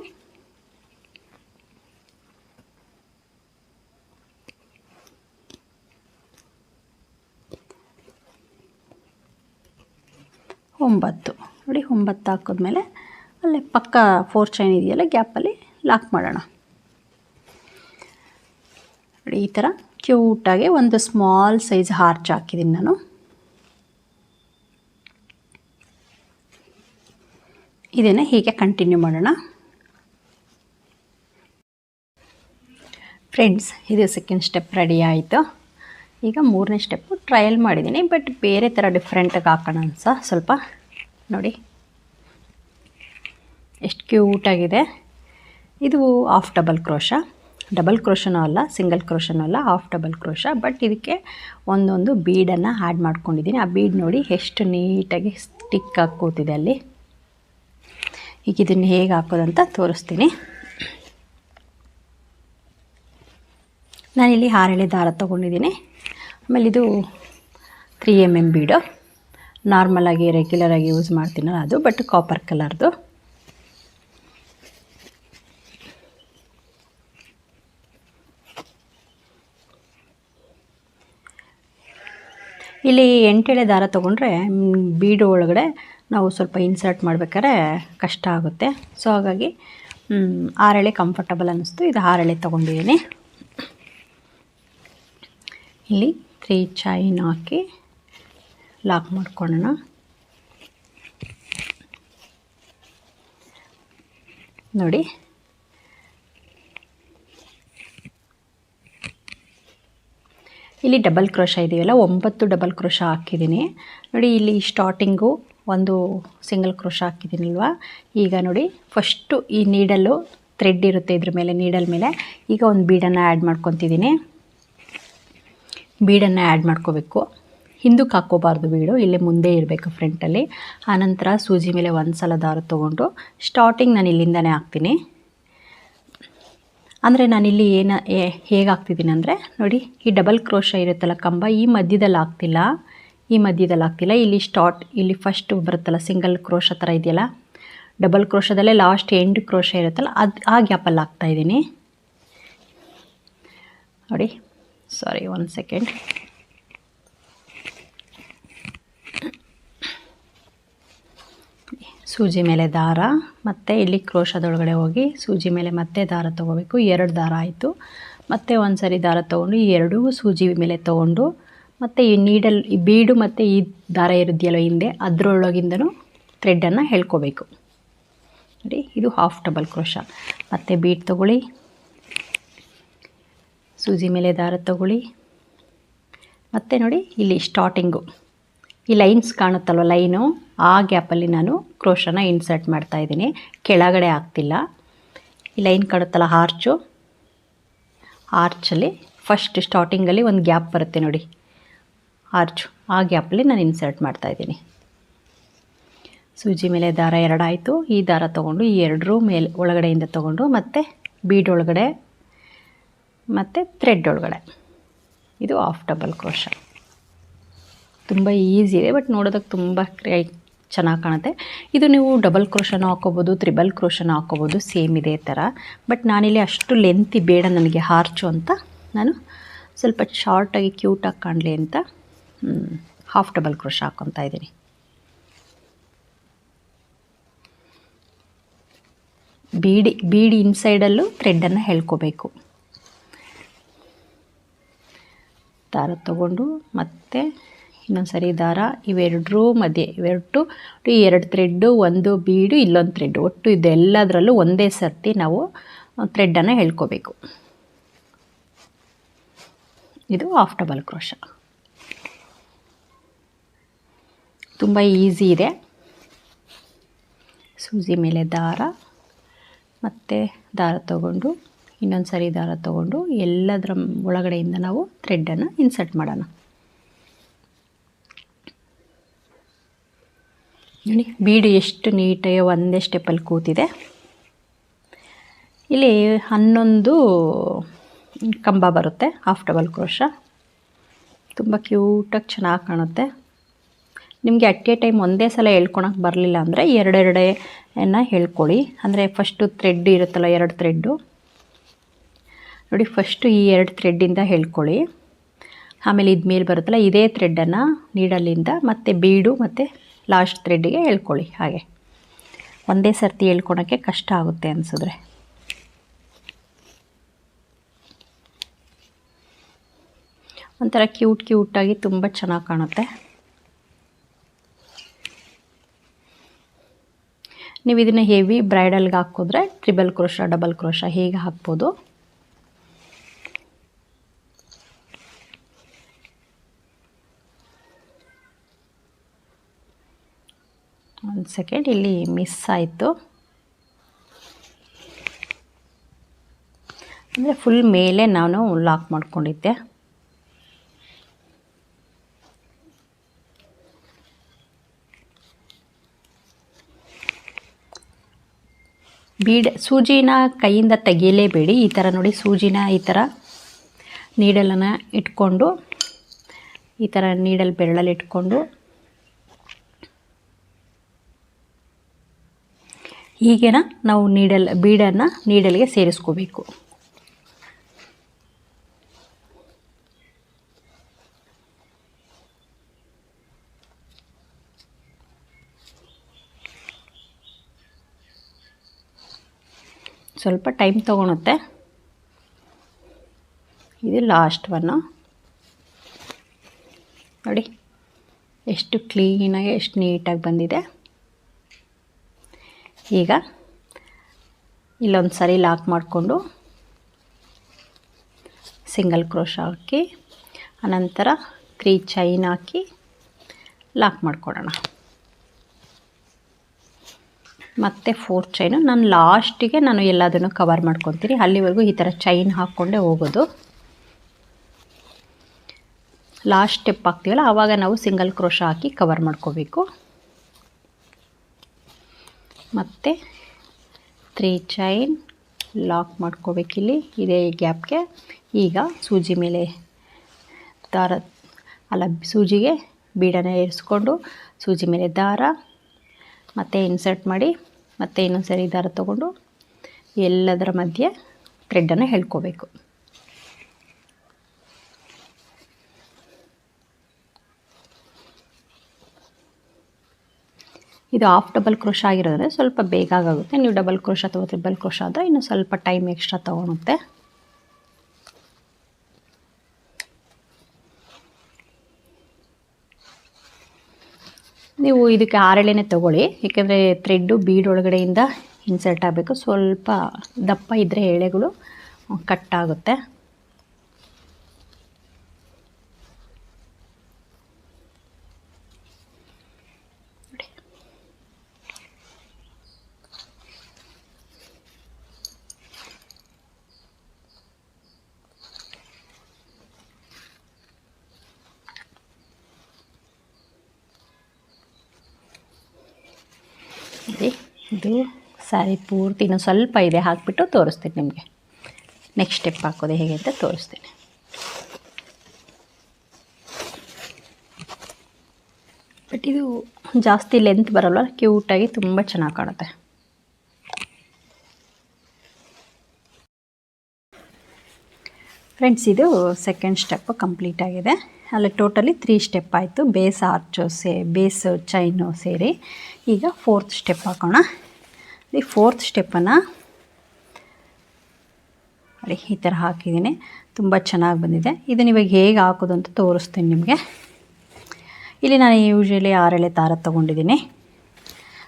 ಒಂಬತ್ತು. ನೋಡಿ ಒಂಬತ್ತು ಹಾಕಿದ್ಮೇಲೆ ಅಲ್ಲೇ ಪಕ್ಕ ಫೋರ್ ಚೈನ್ ಇದೆಯಲ್ಲ ಗ್ಯಾಪಲ್ಲಿ ಲಾಕ್ ಮಾಡೋಣ. ನೋಡಿ ಈ ಥರ ಕ್ಯೂಟಾಗಿ ಒಂದು ಸ್ಮಾಲ್ ಸೈಜ್ ಹಾರ್ಚ್ ಹಾಕಿದ್ದೀನಿ ನಾನು. ಇದನ್ನು ಹೀಗೆ ಕಂಟಿನ್ಯೂ ಮಾಡೋಣ. ಫ್ರೆಂಡ್ಸ್, ಇದು ಸೆಕೆಂಡ್ ಸ್ಟೆಪ್ ರೆಡಿ ಆಯಿತು. ಈಗ ಮೂರನೇ ಸ್ಟೆಪ್ಪು ಟ್ರಯಲ್ ಮಾಡಿದ್ದೀನಿ ಬಟ್ ಬೇರೆ ಥರ ಡಿಫ್ರೆಂಟಾಗಿ ಹಾಕೋಣ ಅನ್ಸ ಸ್ವಲ್ಪ ನೋಡಿ. ಎಷ್ಟು ಕ್ಯೂಟಾಗಿದೆ ಇದು ಆಫ್ ಡಬಲ್ ಕ್ರೋಶ ಡಬಲ್ ಕ್ರೋಶನೂ ಅಲ್ಲ, ಸಿಂಗಲ್ ಕ್ರೋಶನೂ ಅಲ್ಲ, ಹಾಫ್ ಡಬಲ್ ಕ್ರೋಶ. ಬಟ್ ಇದಕ್ಕೆ ಒಂದೊಂದು ಬೀಡನ್ನು ಆ್ಯಡ್ ಮಾಡ್ಕೊಂಡಿದ್ದೀನಿ. ಆ ಬೀಡ್ ನೋಡಿ ಎಷ್ಟು ನೀಟಾಗಿ ಸ್ಟಿಕ್ ಹಾಕೋತಿದೆ ಅಲ್ಲಿ. ಈಗ ಇದನ್ನು ಹೇಗೆ ಹಾಕೋದಂತ ತೋರಿಸ್ತೀನಿ. ನಾನಿಲ್ಲಿ ಹಾರಳೆ ದಾರ ತೊಗೊಂಡಿದ್ದೀನಿ. ಆಮೇಲೆ ಇದು ತ್ರೀ ಎಂ ಎಂ ಬೀಡು. ನಾರ್ಮಲಾಗಿ ರೆಗ್ಯುಲರಾಗಿ ಯೂಸ್ ಮಾಡ್ತೀನಲ್ಲ ಅದು, ಬಟ್ ಕಾಪರ್ ಕಲರ್ದು ಇಲ್ಲಿ ಎಂಟೆಳೆ ದಾರ ತೊಗೊಂಡ್ರೆ ಬೀಡು ಒಳಗಡೆ ನಾವು ಸ್ವಲ್ಪ ಇನ್ಸರ್ಟ್ ಮಾಡಬೇಕಾದ್ರೆ ಕಷ್ಟ ಆಗುತ್ತೆ. ಸೊ ಹಾಗಾಗಿ ಆರೆಳೆ ಕಂಫರ್ಟಬಲ್ ಅನ್ನಿಸ್ತು. ಇದು ಆರೆಳೆ ತೊಗೊಂಡಿದ್ದೀನಿ. ಇಲ್ಲಿ ತ್ರೀ ಚೈನ್ ಹಾಕಿ ಲಾಕ್ ಮಾಡ್ಕೊಳ್ಳೋಣ. ನೋಡಿ ಇಲ್ಲಿ ಡಬಲ್ ಕ್ರೋಶ ಇದೆಯಲ್ಲ, ಒಂಬತ್ತು ಡಬಲ್ ಕ್ರೋಶ ಹಾಕಿದ್ದೀನಿ. ನೋಡಿ, ಇಲ್ಲಿ ಸ್ಟಾರ್ಟಿಂಗು ಒಂದು ಸಿಂಗಲ್ ಕ್ರೋಶ ಹಾಕಿದ್ದೀನಲ್ವ? ಈಗ ನೋಡಿ ಫಸ್ಟು ಈ ನೀಡಲ್ಲು ಥ್ರೆಡ್ ಇರುತ್ತೆ ಇದ್ರ ಮೇಲೆ ನೀಡಲ್ ಮೇಲೆ. ಈಗ ಒಂದು ಬೀಡನ್ನು ಆ್ಯಡ್ ಮಾಡ್ಕೊತಿದ್ದೀನಿ. ಬೀಡನ್ನು ಆ್ಯಡ್ ಮಾಡ್ಕೋಬೇಕು. ಹಿಂದಕ್ಕೆ ಹಾಕ್ಕೋಬಾರ್ದು ಬೀಡು, ಇಲ್ಲೇ ಮುಂದೆ ಇರಬೇಕು ಫ್ರಂಟಲ್ಲಿ ಆನಂತರ ಸೂಜಿ ಮೇಲೆ ಒಂದು ಸಲ ದಾರ ತೊಗೊಂಡು ಸ್ಟಾರ್ಟಿಂಗ್ ನಾನು ಇಲ್ಲಿಂದನೇ ಹಾಕ್ತೀನಿ. ಅಂದರೆ ನಾನಿಲ್ಲಿ ಏನು ಹೇಗೆ ಹಾಕ್ತಿದ್ದೀನಿ ಅಂದರೆ, ನೋಡಿ, ಈ ಡಬಲ್ ಕ್ರೋಶ ಇರುತ್ತಲ್ಲ ಕಂಬ, ಈ ಮಧ್ಯದಲ್ಲಿ ಆಗ್ತಿಲ್ಲ, ಈ ಮಧ್ಯದಲ್ಲಿ ಆಗ್ತಿಲ್ಲ. ಇಲ್ಲಿ ಸ್ಟಾರ್ಟ್ ಇಲ್ಲಿ ಫಸ್ಟ್ ಬರುತ್ತಲ್ಲ ಸಿಂಗಲ್ ಕ್ರೋಶ ಥರ ಇದೆಯಲ್ಲ? ಡಬಲ್ ಕ್ರೋಶದಲ್ಲೇ ಲಾಸ್ಟ್ ಎಂಡ್ ಕ್ರೋಶ ಇರುತ್ತಲ್ಲ, ಅದು, ಆ ಗ್ಯಾಪಲ್ಲಿ ಹಾಕ್ತಾಯಿದ್ದೀನಿ ನೋಡಿ ಸಾರಿ ಒನ್ ಸೆಕೆಂಡ್ ಸೂಜಿ ಮೇಲೆ ದಾರ, ಮತ್ತು ಇಲ್ಲಿ ಕ್ರೋಶದೊಳಗಡೆ ಹೋಗಿ ಸೂಜಿ ಮೇಲೆ ಮತ್ತೆ ದಾರ ತೊಗೋಬೇಕು. ಎರಡು ದಾರ ಆಯಿತು. ಮತ್ತು ಒಂದು ಸರಿ ದಾರ ತೊಗೊಂಡು ಎರಡೂ ಸೂಜಿ ಮೇಲೆ ತೊಗೊಂಡು, ಮತ್ತು ಈ ನೀಡಲ್, ಈ ಬೀಡು ಮತ್ತು ಈ ದಾರ ಇರುದೆಯಲ್ಲ ಹಿಂದೆ, ಅದರೊಳಗಿಂದನೂ ಥ್ರೆಡ್ಡನ್ನು ಹೇಳ್ಕೋಬೇಕು. ನೋಡಿ, ಇದು ಹಾಫ್ ಡಬಲ್ ಕ್ರೋಶ ಮತ್ತು ಬೀಡ್ ತೊಗೊಳ್ಳಿ. ಸೂಜಿ ಮೇಲೆ ದಾರ ತೊಗೊಳ್ಳಿ. ಮತ್ತು ನೋಡಿ, ಇಲ್ಲಿ ಸ್ಟಾರ್ಟಿಂಗು ಈ ಲೈನ್ಸ್ ಕಾಣುತ್ತಲ್ವ ಲೈನು? ಆ ಗ್ಯಾಪಲ್ಲಿ ನಾನು ಕ್ರೋಶನ ಇನ್ಸರ್ಟ್ ಮಾಡ್ತಾಯಿದ್ದೀನಿ ಕೆಳಗಡೆ ಆಗ್ತಿಲ್ಲ. ಈ ಲೈನ್ ಕಾಣುತ್ತಲ್ಲ ಆರ್ಚು ಆರ್ಚಲ್ಲಿ ಫಸ್ಟ್ ಸ್ಟಾರ್ಟಿಂಗಲ್ಲಿ ಒಂದು ಗ್ಯಾಪ್ ಬರುತ್ತೆ ನೋಡಿ. ಆರ್ಚು ಆ ಗ್ಯಾಪಲ್ಲಿ ನಾನು ಇನ್ಸರ್ಟ್ ಮಾಡ್ತಾ ಇದ್ದೀನಿ. ಸೂಜಿ ಮೇಲೆ ದಾರ ಎರಡಾಯಿತು. ಈ ದಾರ ತೊಗೊಂಡು ಈ ಎರಡರೂ ಮೇಲೆ ಒಳಗಡೆಯಿಂದ ತೊಗೊಂಡು ಮತ್ತು ಬೀಡ್ ಒಳಗಡೆ, ಮತ್ತು ಥ್ರೆಡ್ ಒಳಗಡೆ. ಇದು ಆಫ್ ಡಬಲ್ ಕ್ರೋಶ. ತುಂಬ ಈಸಿ ಇದೆ ಬಟ್ ನೋಡೋದಕ್ಕೆ ತುಂಬ ಕ್ರೈ ಚೆನ್ನಾಗಿ ಕಾಣುತ್ತೆ. ಇದು ನೀವು ಡಬಲ್ ಕ್ರೋಶನ್ ಹಾಕ್ಕೋಬೋದು ತ್ರಿಬಲ್ ಕ್ರೋಶನ್ ಹಾಕ್ಕೋಬೋದು ಸೇಮ್ ಇದೇ ಥರ ಬಟ್ ನಾನಿಲ್ಲಿ ಅಷ್ಟು ಲೆಂತಿ ಬೇಡ ನನಗೆ ಹಾರ್ಚು ಅಂತ ನಾನು ಸ್ವಲ್ಪ ಶಾರ್ಟಾಗಿ ಕ್ಯೂಟಾಗಿ ಕಾಣಲಿ ಅಂತ ಹಾಫ್ ಡಬಲ್ ಕ್ರೋಶ ಹಾಕ್ಕೊತಾ ಇದ್ದೀನಿ. ಬೀಡಿ ಬೀಡಿ ಇನ್ಸೈಡಲ್ಲೂ ಥ್ರೆಡ್ಡನ್ನು ಹೇಳ್ಕೋಬೇಕು. ದಾರ ತಗೊಂಡು ಮತ್ತೆ ಇನ್ನೊಂದು ಸರಿ ದಾರ, ಇವೆರಡರೂ ಮಧ್ಯೆ ಇವೆರಡು ಈ ಎರಡು ಥ್ರೆಡ್ಡು ಒಂದು ಬೀಡು, ಇಲ್ಲೊಂದು ಥ್ರೆಡ್ ಒಟ್ಟು ಇದೆಲ್ಲದರಲ್ಲೂ ಒಂದೇ ಸರ್ತಿ ನಾವು ಥ್ರೆಡ್ಡನ್ನು ಹೇಳ್ಕೋಬೇಕು. ಇದು ಆಫ್ ಡಬಲ್ ಕ್ರೋಶ. ತುಂಬ ಈಸಿ ಇದೆ. ಸೂಜಿ ಮೇಲೆ ದಾರ, ಮತ್ತು ದಾರ ತಗೊಂಡು, ಇನ್ನೊಂದು ಸರಿ ದಾರ ತಗೊಂಡು, ಎಲ್ಲದರ ಒಳಗಡೆಯಿಂದ ನಾವು ಥ್ರೆಡ್ಡನ್ನು ಇನ್ಸರ್ಟ್ ಮಾಡೋಣ. ನೋಡಿ, ಬೀಡು ಎಷ್ಟು ನೀಟಾಗಿ ಒಂದೇ ಸ್ಟೆಪ್ಪಲ್ಲಿ ಕೂತಿದೆ. ಇಲ್ಲಿ ಹನ್ನೊಂದು ಕಂಬ ಬರುತ್ತೆ ಹಾಫ್ ಡಬಲ್ ಕ್ರೋಶ ತುಂಬ ಕ್ಯೂಟಾಗಿ ಚೆನ್ನಾಗಿ ಕಾಣುತ್ತೆ. ನಿಮಗೆ ಅಟ್ ಎ ಟೈಮ್ ಒಂದೇ ಸಲ ಹೇಳ್ಕೊಳಕ್ಕೆ ಬರಲಿಲ್ಲ ಅಂದರೆ ಎರಡೆರಡೆಯನ್ನು ಹೇಳ್ಕೊಳ್ಳಿ ಅಂದರೆ ಫಸ್ಟು ಥ್ರೆಡ್ ಇರುತ್ತಲ್ಲ ಎರಡು ಥ್ರೆಡ್ಡು ನೋಡಿ ಫಸ್ಟು ಈ ಎರಡು ಥ್ರೆಡ್ಡಿಂದ ಹೇಳ್ಕೊಳ್ಳಿ ಆಮೇಲೆ ಇದು ಮೇಲೆ ಬರುತ್ತಲ್ಲ, ಇದೇ ಥ್ರೆಡ್ಡನ್ನು ನೀಡಲ್ಲಿಂದ ಮತ್ತು ಬೀಡು ಮತ್ತು ಲಾಸ್ಟ್ ಥ್ರೆಡ್ಡಿಗೆ ಹೇಳ್ಕೊಳ್ಳಿ ಹಾಗೆ. ಒಂದೇ ಸರ್ತಿ ಹೇಳ್ಕೊಳಕ್ಕೆ ಕಷ್ಟ ಆಗುತ್ತೆ ಅನಿಸಿದ್ರೆ. ಒಂಥರ ಕ್ಯೂಟ್ ಕ್ಯೂಟಾಗಿ ತುಂಬ ಚೆನ್ನಾಗಿ ಕಾಣುತ್ತೆ. ನೀವು ಇದನ್ನು ಹೆವಿ ಬ್ರೈಡಲ್ಗೆ ಹಾಕಿದ್ರೆ ಟ್ರಿಬಲ್ ಕ್ರೋಶ, ಡಬಲ್ ಕ್ರೋಶ ಹೀಗೆ ಹಾಕ್ಬೋದು? ಒಂದು ಸೆಕೆಂಡ್ ಇಲ್ಲಿ ಮಿಸ್ ಆಯಿತು. ಅಂದರೆ ಫುಲ್ ಮೇಲೆ ನಾನು ಲಾಕ್ ಮಾಡಿಕೊಂಡಿದ್ದೆ. ಬೀಡ್, ಸೂಜಿನ ಕೈಯಿಂದ ತೆಗೆಯಲೇಬೇಡಿ ಈ ಥರ ನೋಡಿ ಸೂಜಿನ ಈ ಥರ ನೀಡಲನ್ನು ಇಟ್ಕೊಂಡು, ಈ ಥರ ನೀಡಲ್ ಬೆರಳಲ್ಲಿ ಇಟ್ಕೊಂಡು ಹೀಗೇನ ನಾವು ನೀಡಲ್, ಬೀಡನ್ನು ನೀಡಲ್ಗೆ ಸೇರಿಸ್ಕೋಬೇಕು. ಸ್ವಲ್ಪ ಟೈಮ್ ತೊಗೊಳುತ್ತೆ. ಇದು ಲಾಸ್ಟ್ ಒನ್ನು ನೋಡಿ, ಎಷ್ಟು ಕ್ಲೀನಾಗಿ, ಎಷ್ಟು ನೀಟಾಗಿ ಬಂದಿದೆ. ಈಗ ಇಲ್ಲೊಂದು ಸರಿ ಲಾಕ್ ಮಾಡಿಕೊಂಡು ಸಿಂಗಲ್ ಕ್ರೋಶ ಹಾಕಿ, ಅನಂತರ ತ್ರೀ ಚೈನ್ ಹಾಕಿ ಲಾಕ್ ಮಾಡ್ಕೊಡೋಣ. ಮತ್ತು ಫೋರ್ ಚೈನು, ನಾನು ಲಾಸ್ಟಿಗೆ ನಾನು ಎಲ್ಲದನ್ನು ಕವರ್ ಮಾಡ್ಕೊತೀನಿ. ಅಲ್ಲಿವರೆಗೂ ಈ ಥರ ಚೈನ್ ಹಾಕ್ಕೊಂಡೇ ಹೋಗೋದು. ಲಾಸ್ಟ್ ಸ್ಟೆಪ್ ಹಾಕ್ತೀವಲ್ಲ, ಆವಾಗ ನಾವು ಸಿಂಗಲ್ ಕ್ರೋಶ ಹಾಕಿ ಕವರ್ ಮಾಡ್ಕೋಬೇಕು. ಮತ್ತು ತ್ರೀ ಚೈನ್ ಲಾಕ್ ಮಾಡ್ಕೋಬೇಕಿಲ್ಲಿ ಇದೇ ಗ್ಯಾಪ್ಗೆ ಈಗ ಸೂಜಿ ಮೇಲೆ ದಾರ, ಅಲ್ಲ ಸೂಜಿಗೆ ಬೀಡನ ಏರಿಸ್ಕೊಂಡು ಸೂಜಿ ಮೇಲೆ ದಾರ, ಮತ್ತು ಇನ್ಸರ್ಟ್ ಮಾಡಿ, ಮತ್ತೆ ಇನ್ನೊಂದು ಸರಿ ದಾರ ತೊಗೊಂಡು ಎಲ್ಲದರ ಮಧ್ಯೆ ಥ್ರೆಡ್ಡನ್ನು ಹೇಳ್ಕೋಬೇಕು. ಇದು ಆಫ್ ಡಬಲ್ ಕ್ರೋಶ ಆಗಿರೋದ್ರೆ ಸ್ವಲ್ಪ ಬೇಗ ಆಗುತ್ತೆ ನೀವು ಡಬಲ್ ಕ್ರೋಶ ಅಥವಾ ತ್ರಿಬಲ್ ಕ್ರೋಶ ಆದರೆ ಇನ್ನು ಸ್ವಲ್ಪ ಟೈಮ್ ಎಕ್ಸ್ಟ್ರಾ ತೊಗೊಳುತ್ತೆ. ನೀವು ಇದಕ್ಕೆ ಆರೆಳೆನೇ ತೊಗೊಳ್ಳಿ. ಏಕೆಂದರೆ ಥ್ರೆಡ್ಡು ಬೀಡ್ ಒಳಗಡೆಯಿಂದ ಇನ್ಸರ್ಟ್ ಆಗಬೇಕು. ಸ್ವಲ್ಪ ದಪ್ಪ ಇದ್ದರೆ ಎಳೆಗಳು ಕಟ್ಟಾಗುತ್ತೆ ನೋಡಿ ಇದು ಸ್ಯಾರಿ ಪೂರ್ತಿ ಇನ್ನೂ ಸ್ವಲ್ಪ ಇದೆ, ಹಾಕಿಬಿಟ್ಟು ತೋರಿಸ್ತೀನಿ ನಿಮಗೆ. ನೆಕ್ಸ್ಟ್ ಸ್ಟೆಪ್ ಹಾಕೋದು ಹೇಗೆ ಅಂತ ತೋರಿಸ್ತೀನಿ. ಬಟ್ ಇದು ಜಾಸ್ತಿ ಲೆಂತ್ ಬರಲ್ಲ ಕ್ಯೂಟಾಗಿ ತುಂಬ ಚೆನ್ನಾಗಿ ಕಾಣುತ್ತೆ. ಫ್ರೆಂಡ್ಸ್ ಇದು ಸೆಕೆಂಡ್ ಸ್ಟೆಪ್ ಕಂಪ್ಲೀಟ್ ಆಗಿದೆ. ಅಲ್ಲಿ ಟೋಟಲಿ ತ್ರೀ ಸ್ಟೆಪ್ ಆಯಿತು. Base arch say base chain ಸೇರಿ. ಈಗ ಫೋರ್ತ್ ಸ್ಟೆಪ್ ಹಾಕೋಣ. ಈ ಫೋರ್ತ್ ಸ್ಟೆಪ್ಪನ್ನು ನೋಡಿ, ಈ ಥರ ಹಾಕಿದ್ದೀನಿ. ತುಂಬ ಚೆನ್ನಾಗಿ ಬಂದಿದೆ. ಇದನ್ನು ಇವಾಗ ಹೇಗೆ ಹಾಕೋದು ಅಂತ ತೋರಿಸ್ತೀನಿ ನಿಮಗೆ. ಇಲ್ಲಿ ನಾನು ಯೂಶ್ವಲಿ ಆರೆಳೆ ತಾರ ತೊಗೊಂಡಿದ್ದೀನಿ.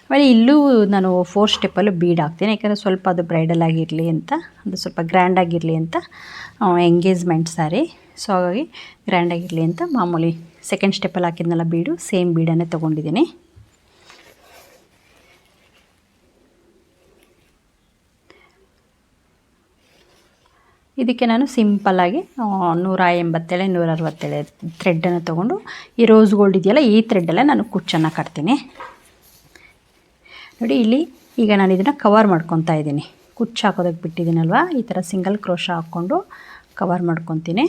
ಆಮೇಲೆ ಇಲ್ಲೂ ನಾನು ಫೋರ್ ಸ್ಟೆಪ್ಪಲ್ಲೂ ಬೀಡ್ ಹಾಕ್ತೀನಿ. ಯಾಕಂದರೆ ಸ್ವಲ್ಪ ಅದು ಬ್ರೈಡಲ್ ಆಗಿರಲಿ ಅಂತ, ಅದು ಸ್ವಲ್ಪ ಗ್ರ್ಯಾಂಡಾಗಿರಲಿ ಅಂತ ಎಂಗೇಜ್ಮೆಂಟ್ ಸ್ಯಾರಿ ಸೊ ಹಾಗಾಗಿ ಗ್ರ್ಯಾಂಡಾಗಿರಲಿ ಅಂತ ಮಾಮೂಲಿ ಸೆಕೆಂಡ್ ಸ್ಟೆಪ್ಪಲ್ಲಿ ಹಾಕಿದ್ನಲ್ಲ ಬೀಡು ಸೇಮ್ ಬೀಡನ್ನೇ ತೊಗೊಂಡಿದ್ದೀನಿ. ಇದಕ್ಕೆ ನಾನು ಸಿಂಪಲ್ಲಾಗಿ ನೂರ ಎಂಬತ್ತೇಳೆ ನೂರ ಅರವತ್ತೇಳೆ ಥ್ರೆಡ್ಡನ್ನು ತೊಗೊಂಡು, ಈ ರೋಸ್ ಗೋಲ್ಡ್ ಇದೆಯಲ್ಲ, ಈ ಥ್ರೆಡ್ಡಲ್ಲೇ ನಾನು ಕುಚ್ಚನ್ನು ಕಟ್ತೀನಿ. ನೋಡಿ, ಇಲ್ಲಿ ಈಗ ನಾನು ಇದನ್ನು ಕವರ್ ಮಾಡ್ಕೊತಾ ಇದ್ದೀನಿ. ಕುಚ್ಚು ಹಾಕೋದಕ್ಕೆ ಬಿಟ್ಟಿದ್ದೀನಲ್ವ? ಈ ಥರ ಸಿಂಗಲ್ ಕ್ರೋಶ ಹಾಕ್ಕೊಂಡು ಕವರ್ ಮಾಡ್ಕೊತೀನಿ.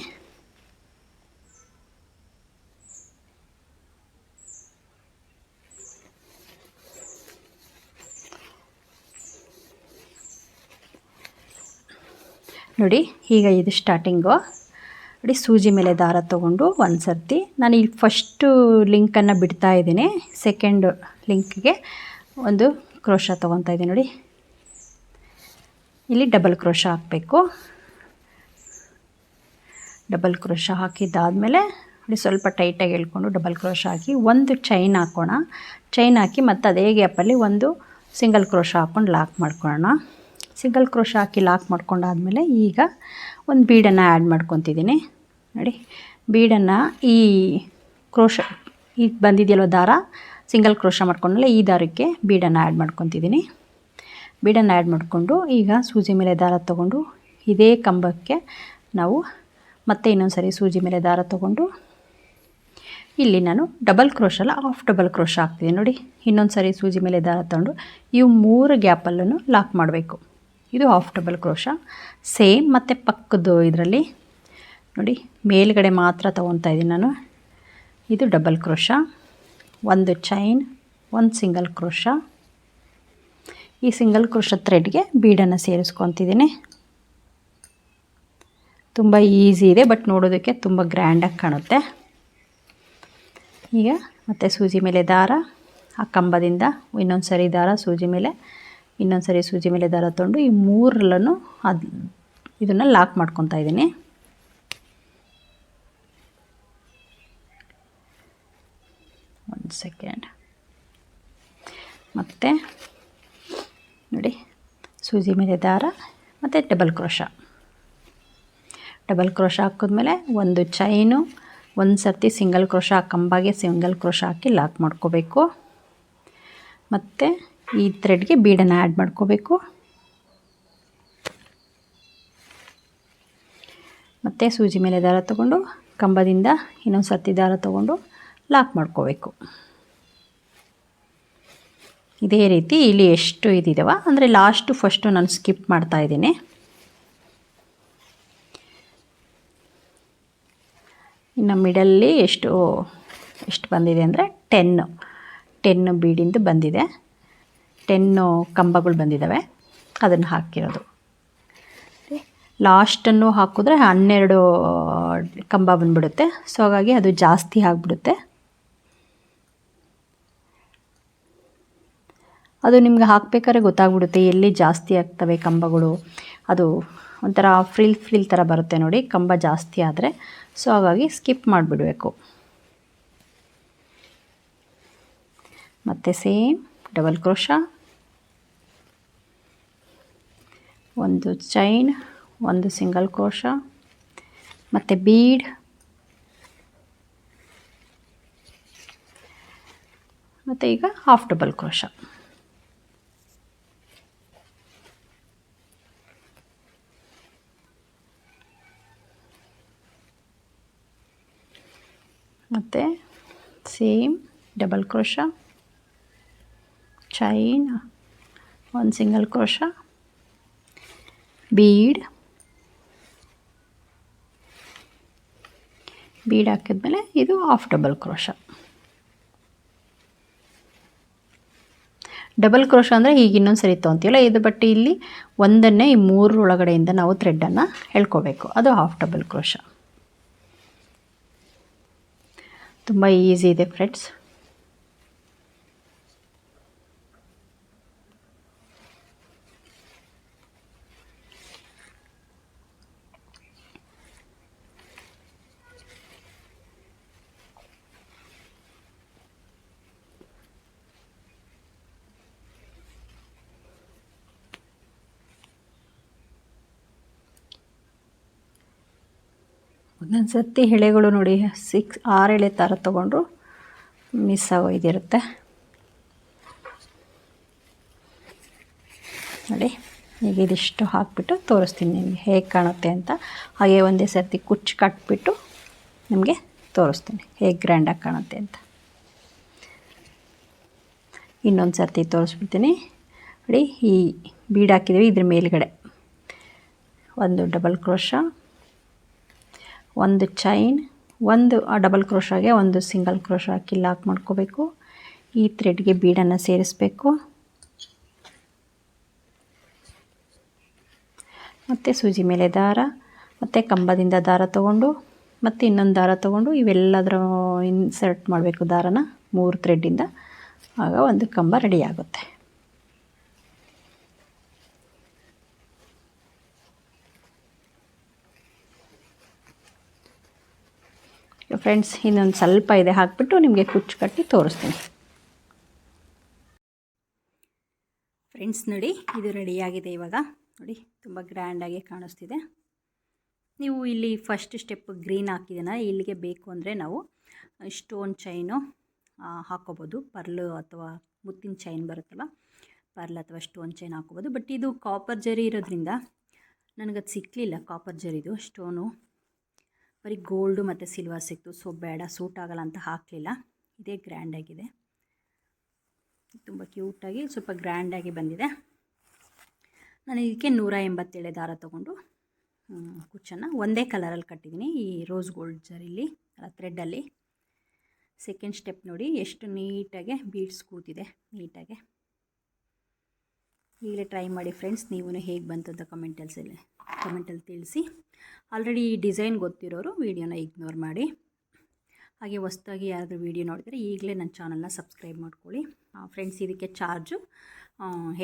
ನೋಡಿ, ಈಗ ಇದು ಸ್ಟಾರ್ಟಿಂಗು ನೋಡಿ, ಸೂಜಿ ಮೇಲೆ ದಾರ ತೊಗೊಂಡು ಒಂದು ಸರ್ತಿ. ನಾನು ಇಲ್ಲಿ ಫಸ್ಟು ಲಿಂಕನ್ನು ಬಿಡ್ತಾ ಇದ್ದೀನಿ. ಸೆಕೆಂಡ್ ಲಿಂಕ್ಗೆ ಒಂದು ಕ್ರೋಶ ತೊಗೊತಾ ಇದ್ದೀನಿ ನೋಡಿ. ಇಲ್ಲಿ ಡಬಲ್ ಕ್ರೋಶ ಹಾಕಬೇಕು. ಡಬಲ್ ಕ್ರೋಶ ಹಾಕಿದ್ದಾದಮೇಲೆ ನೋಡಿ, ಸ್ವಲ್ಪ ಟೈಟಾಗಿ ಹೇಳ್ಕೊಂಡು ಡಬಲ್ ಕ್ರೋಶ ಹಾಕಿ ಒಂದು ಚೈನ್ ಹಾಕೋಣ. ಚೈನ್ ಹಾಕಿ ಮತ್ತು ಅದೇ ಗ್ಯಾಪಲ್ಲಿ ಒಂದು ಸಿಂಗಲ್ ಕ್ರೋಶ ಹಾಕ್ಕೊಂಡು ಲಾಕ್ ಮಾಡ್ಕೊಳ್ಳೋಣ. ಸಿಂಗಲ್ ಕ್ರೋಶ ಹಾಕಿ ಲಾಕ್ ಮಾಡ್ಕೊಂಡಾದಮೇಲೆ ಈಗ ಒಂದು ಬೀಡನ್ನು ಆ್ಯಡ್ ಮಾಡ್ಕೊತಿದ್ದೀನಿ. ನೋಡಿ, ಬೀಡನ್ನು ಈ ಕ್ರೋಶ ಈಗ ಬಂದಿದೆಯಲ್ವ ದಾರ, ಸಿಂಗಲ್ ಕ್ರೋಶ ಮಾಡ್ಕೊಂಡಲ್ಲ ಈ ದಾರಕ್ಕೆ ಬೀಡನ್ನು ಆ್ಯಡ್ ಮಾಡ್ಕೊತಿದ್ದೀನಿ. ಬೀಡನ್ನು ಆ್ಯಡ್ ಮಾಡಿಕೊಂಡು ಈಗ ಸೂಜಿ ಮೇಲೆ ದಾರ ತೊಗೊಂಡು ಇದೇ ಕಂಬಕ್ಕೆ ನಾವು ಮತ್ತೆ ಇನ್ನೊಂದು ಸರಿ ಸೂಜಿ ಮೇಲೆ ದಾರ ತೊಗೊಂಡು ಇಲ್ಲಿ ನಾನು ಡಬಲ್ ಕ್ರೋಶಲ್ಲ ಆಫ್ ಡಬಲ್ ಕ್ರೋಶ ಹಾಕ್ತೀನಿ ನೋಡಿ ಇನ್ನೊಂದು ಸರಿ ಸೂಜಿ ಮೇಲೆ ದಾರ ತಗೊಂಡು ಇವು ಮೂರು ಗ್ಯಾಪಲ್ಲೂ ಲಾಕ್ ಮಾಡಬೇಕು. ಇದು ಹಾಫ್ ಡಬಲ್ ಕ್ರೋಶ ಸೇಮ್ ಮತ್ತು ಪಕ್ಕದ್ದು ಇದರಲ್ಲಿ. ನೋಡಿ, ಮೇಲ್ಗಡೆ ಮಾತ್ರ ತೊಗೊತಾ ಇದ್ದೀನಿ ನಾನು. ಇದು ಡಬಲ್ ಕ್ರೋಶ ಒಂದು ಚೈನ್ ಒಂದು ಸಿಂಗಲ್ ಕ್ರೋಶ ಈ ಸಿಂಗಲ್ ಕ್ರೋಶ ಥ್ರೆಡ್ಗೆ ಬೀಡನ್ನು ಸೇರಿಸ್ಕೊತಿದ್ದೀನಿ. ತುಂಬ ಈಸಿ ಇದೆ ಬಟ್ ನೋಡೋದಕ್ಕೆ ತುಂಬ ಗ್ರ್ಯಾಂಡಾಗಿ ಕಾಣುತ್ತೆ. ಈಗ ಮತ್ತು ಸೂಜಿ ಮೇಲೆ ದಾರ, ಆ ಕಂಬದಿಂದ ಇನ್ನೊಂದು ಸರಿ ದಾರ ಸೂಜಿ ಮೇಲೆ ಇನ್ನೊಂದು ಸರಿ ಸೂಜಿ ಮೇಲೆ ದಾರ ತೊಗೊಂಡು ಈ ಮೂರಲ್ಲೂ ಅದು ಇದನ್ನು ಲಾಕ್ ಮಾಡ್ಕೊತಾ ಇದ್ದೀನಿ. ಒಂದು ಸೆಕೆಂಡ್. ಮತ್ತು ನೋಡಿ, ಸೂಜಿ ಮೇಲೆ ದಾರ, ಮತ್ತು ಡಬಲ್ ಕ್ರೋಶ. ಡಬಲ್ ಕ್ರೋಶ ಹಾಕಿದ್ಮೇಲೆ ಒಂದು ಚೈನು, ಒಂದು ಸರ್ತಿ ಸಿಂಗಲ್ ಕ್ರೋಶ, ಕಂಬಾಗೆ ಸಿಂಗಲ್ ಕ್ರೋಶ ಹಾಕಿ ಲಾಕ್ ಮಾಡ್ಕೋಬೇಕು. ಮತ್ತು ಈ ಥ್ರೆಡ್ಗೆ ಬೀಡನ್ನು ಆ್ಯಡ್ ಮಾಡ್ಕೋಬೇಕು. ಮತ್ತು ಸೂಜಿ ಮೇಲೆ ದಾರ ತಗೊಂಡು, ಕಂಬದಿಂದ ಇನ್ನೊಂದು ಸತ್ತಿ ದಾರ ತಗೊಂಡು ಲಾಕ್ ಮಾಡ್ಕೋಬೇಕು. ಇದೇ ರೀತಿ ಇಲ್ಲಿ ಎಷ್ಟು ಇದಿದಾವ? ಅಂದರೆ ಲಾಸ್ಟು ಫಸ್ಟು ನಾನು ಸ್ಕಿಪ್ ಮಾಡ್ತಾ ಇದ್ದೀನಿ. ಇನ್ನು ಮಿಡಲ್ಲಿ ಎಷ್ಟು ಎಷ್ಟು ಬಂದಿದೆ ಅಂದರೆ ಟೆನ್ನು ಟೆನ್ನು ಬೀಡಿಂದು ಬಂದಿದೆ. ಟೆನ್ನು ಕಂಬಗಳು ಬಂದಿದ್ದಾವೆ ಅದನ್ನು ಹಾಕಿರೋದು. ಲಾಸ್ಟನ್ನು ಹಾಕಿದ್ರೆ ಹನ್ನೆರಡು ಕಂಬ ಬಂದ್ಬಿಡುತ್ತೆ. ಸೊ ಹಾಗಾಗಿ ಅದು ಜಾಸ್ತಿ ಆಗಿಬಿಡುತ್ತೆ. ಅದು ನಿಮ್ಗೆ ಹಾಕ್ಬೇಕಾದ್ರೆ ಗೊತ್ತಾಗ್ಬಿಡುತ್ತೆ ಎಲ್ಲಿ ಜಾಸ್ತಿ ಆಗ್ತವೆ ಕಂಬಗಳು. ಅದು ಒಂಥರ ಫ್ರಿಲ್ ಫ್ರಿಲ್ ಥರ ಬರುತ್ತೆ ನೋಡಿ ಕಂಬ ಜಾಸ್ತಿ ಆದರೆ. ಸೊ ಹಾಗಾಗಿ ಸ್ಕಿಪ್ ಮಾಡಿಬಿಡಬೇಕು. ಮತ್ತು ಸೇಮ್ ಡಬಲ್ ಕ್ರೋಶ. ಒಂದು ಚೈನ್ ಒಂದು ಸಿಂಗಲ್ ಕೋಶ ಮತ್ತು ಬೀಡ್ ಮತ್ತು ಈಗ ಹಾಫ್ ಡಬಲ್ ಕೋಶ ಮತ್ತು ಸೇಮ್ ಡಬಲ್ ಕ್ರೋಶ ಚೈನ್ ಒಂದು ಸಿಂಗಲ್ ಕ್ರೋಶ ಬೀಡ್. ಬೀಡ್ ಹಾಕಿದ್ಮೇಲೆ ಇದು half double crochet double crochet ಅಂದರೆ ಈಗ ಇನ್ನೊಂದು ಸರಿ ತೊಗೊತೀವಲ್ಲ, ಇದು ಬಟ್ ಇಲ್ಲಿ ಒಂದನ್ನೇ ಈ ಮೂರು ಒಳಗಡೆಯಿಂದ ನಾವು ಥ್ರೆಡ್ಡನ್ನು ಹೇಳ್ಕೋಬೇಕು ಅದು ಹಾಫ್ ಡಬಲ್ ಕ್ರೋಶ ತುಂಬ ಈಸಿ ಇದೆ ಫ್ರೆಂಡ್ಸ್ ಒಂದೊಂದು ಸರ್ತಿ ಎಳೆಗಳು ನೋಡಿ ಸಿಕ್ಸ್ ಆರು ಎಳೆ ಥರ ತೊಗೊಂಡ್ರು. ಮಿಸ್ ಆಗೋಯ್ದಿರುತ್ತೆ ನೋಡಿ, ಈಗ ಇದಿಷ್ಟು ಹಾಕಿಬಿಟ್ಟು ತೋರಿಸ್ತೀನಿ ನಿಮಗೆ ಹೇಗೆ ಕಾಣುತ್ತೆ ಅಂತ. ಹಾಗೆ ಒಂದೇ ಸರ್ತಿ ಕುಚ್ಚು ಕಟ್ಬಿಟ್ಟು ನಿಮಗೆ ತೋರಿಸ್ತೀನಿ ಹೇಗೆ ಗ್ರ್ಯಾಂಡಾಗಿ ಕಾಣುತ್ತೆ ಅಂತ. ಇನ್ನೊಂದು ಸರ್ತಿ ತೋರಿಸ್ಬಿಡ್ತೀನಿ. ನೋಡಿ, ಈ ಬೀಡ್ ಹಾಕಿದ್ದೀವಿ ಇದ್ರ ಮೇಲ್ಗಡೆ. ಒಂದು ಡಬಲ್ ಕ್ರೋಶ ಒಂದು ಚೈನ್ ಒಂದು ಡಬಲ್ ಕ್ರೋಶಾಗೆ ಒಂದು ಸಿಂಗಲ್ ಕ್ರೋಶ ಹಾಕಿ ಲಾಕ್ ಮಾಡ್ಕೋಬೇಕು. ಈ ಥ್ರೆಡ್ಗೆ ಬೀಡನ್ನು ಸೇರಿಸಬೇಕು. ಮತ್ತು ಸೂಜಿ ಮೇಲೆ ದಾರ, ಮತ್ತು ಕಂಬದಿಂದ ದಾರ ತಗೊಂಡು, ಮತ್ತು ಇನ್ನೊಂದು ದಾರ ತೊಗೊಂಡು ಇವೆಲ್ಲದರ ಇನ್ಸರ್ಟ್ ಮಾಡಬೇಕು ದಾರನ ಮೂರು ಥ್ರೆಡ್ಡಿಂದ ಆಗ ಒಂದು ಕಂಬ ರೆಡಿ ಆಗುತ್ತೆ. ಫ್ರೆಂಡ್ಸ್ ಇನ್ನೊಂದು ಸ್ವಲ್ಪ ಇದೆ, ಹಾಕಿಬಿಟ್ಟು ನಿಮಗೆ ಕುಚ್ಚು ಕಟ್ಟಿ ತೋರಿಸ್ತೀನಿ. ಫ್ರೆಂಡ್ಸ್ ನೋಡಿ, ಇದು ರೆಡಿಯಾಗಿದೆ ಇವಾಗ. ನೋಡಿ, ತುಂಬ ಗ್ರ್ಯಾಂಡಾಗಿ ಕಾಣಿಸ್ತಿದೆ. ನೀವು ಇಲ್ಲಿ ಫಸ್ಟ್ ಸ್ಟೆಪ್ ಗ್ರೀನ್ ಹಾಕಿದ್ದೀನ ಇಲ್ಲಿಗೆ ಬೇಕು ಅಂದರೆ ನಾವು ಸ್ಟೋನ್ ಚೈನು ಹಾಕೋಬೋದು. ಪರ್ಲು ಅಥವಾ ಮುತ್ತಿನ ಚೈನ್ ಬರುತ್ತಲ್ಲ, ಪರ್ಲ್ ಅಥವಾ ಸ್ಟೋನ್ ಚೈನ್ ಹಾಕೋಬೋದು. ಬಟ್ ಇದು ಕಾಪರ್ ಜರಿ ಇರೋದ್ರಿಂದ, ನನಗದು ಸಿಕ್ಕಲಿಲ್ಲ ಕಾಪರ್ ಜರಿದು ಸ್ಟೋನು ಬರೀ ಗೋಲ್ಡು ಮತ್ತು ಸಿಲ್ವರ್ ಸಿಕ್ತು. ಸೊ ಬೇಡ, ಸೂಟ್ ಆಗಲ್ಲ ಅಂತ ಹಾಕಲಿಲ್ಲ. ಇದೇ ಗ್ರ್ಯಾಂಡಾಗಿದೆ ತುಂಬ ಕ್ಯೂಟಾಗಿ ಸ್ವಲ್ಪ ಗ್ರ್ಯಾಂಡಾಗಿ ಬಂದಿದೆ. ನಾನು ಇದಕ್ಕೆ ನೂರ ಎಂಬತ್ತೇಳೆ ದಾರ ತೊಗೊಂಡು ಕುಚ್ಚನ್ನು ಒಂದೇ ಕಲರಲ್ಲಿ ಕಟ್ಟಿದ್ದೀನಿ. ಈ ರೋಸ್ ಗೋಲ್ಡ್ ಜರಿಲಿ ಥ್ರೆಡ್ಡಲ್ಲಿ ಸೆಕೆಂಡ್ ಸ್ಟೆಪ್ ನೋಡಿ ಎಷ್ಟು ನೀಟಾಗಿ ಬೀಡ್ಸ್ ಕೂತಿದೆ, ನೀಟಾಗಿ. ಈಗಲೇ ಟ್ರೈ ಮಾಡಿ ಫ್ರೆಂಡ್ಸ್ ನೀವು ಹೇಗೆ ಬಂತು ಅಂತ ಕಮೆಂಟಲ್ಸಲ್ಲಿ ಕಮೆಂಟಲ್ಲಿ ತಿಳಿಸಿ. ಆಲ್ರೆಡಿ ಈ ಡಿಸೈನ್ ಗೊತ್ತಿರೋರು ವೀಡಿಯೋನ ಇಗ್ನೋರ್ ಮಾಡಿ. ಹಾಗೆ ಹೊಸ್ದಾಗಿ ಯಾರಾದರೂ ವೀಡಿಯೋ ನೋಡಿದರೆ ಈಗಲೇ ನನ್ನ ಚಾನಲ್ನ ಸಬ್ಸ್ಕ್ರೈಬ್ ಮಾಡ್ಕೊಳ್ಳಿ. ಫ್ರೆಂಡ್ಸ್ ಇದಕ್ಕೆ charge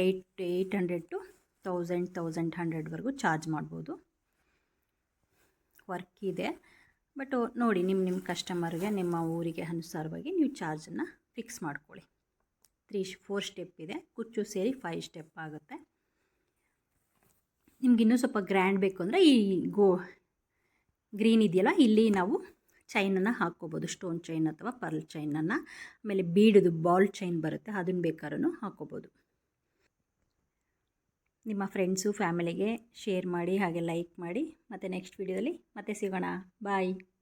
eight eight hundred to thousand thousand ಹಂಡ್ರೆಡ್ವರೆಗೂ charge ಮಾಡ್ಬೋದು. ವರ್ಕ್ ಇದೆ. ಬಟ್ ನೋಡಿ ನಿಮ್ಮ ನಿಮ್ಮ ಕಸ್ಟಮರ್ಗೆ ನಿಮ್ಮ ಊರಿಗೆ ಅನುಸಾರವಾಗಿ ನೀವು ಚಾರ್ಜನ್ನು ಫಿಕ್ಸ್ ಮಾಡ್ಕೊಳ್ಳಿ. ತ್ರೀ ಫೋರ್ ಸ್ಟೆಪ್ ಇದೆ. ಕುಚ್ಚು ಸೇರಿ ಫೈವ್ ಸ್ಟೆಪ್ ಆಗುತ್ತೆ. ನಿಮ್ಗೆ ಇನ್ನೂ ಸ್ವಲ್ಪ ಗ್ರ್ಯಾಂಡ್ ಬೇಕು ಅಂದರೆ ಈ ಗೋ ಗ್ರೀನ್ ಇದೆಯಲ್ಲ, ಇಲ್ಲಿ ನಾವು ಚೈನನ್ನು ಹಾಕ್ಕೋಬೋದು. ಸ್ಟೋನ್ ಚೈನ್ ಅಥವಾ ಪರ್ಲ್ ಚೈನನ್ನು ಆಮೇಲೆ ಬೀಡದು ಬಾಲ್ ಚೈನ್ ಬರುತ್ತೆ ಅದನ್ನು ಬೇಕಾದ್ರೂ ಹಾಕ್ಕೋಬೋದು. ನಿಮ್ಮ ಫ್ರೆಂಡ್ಸು ಫ್ಯಾಮಿಲಿಗೆ ಶೇರ್ ಮಾಡಿ, ಹಾಗೆ ಲೈಕ್ ಮಾಡಿ. ಮತ್ತು ನೆಕ್ಸ್ಟ್ ವೀಡಿಯೋದಲ್ಲಿ ಮತ್ತೆ ಸಿಗೋಣ. ಬಾಯ್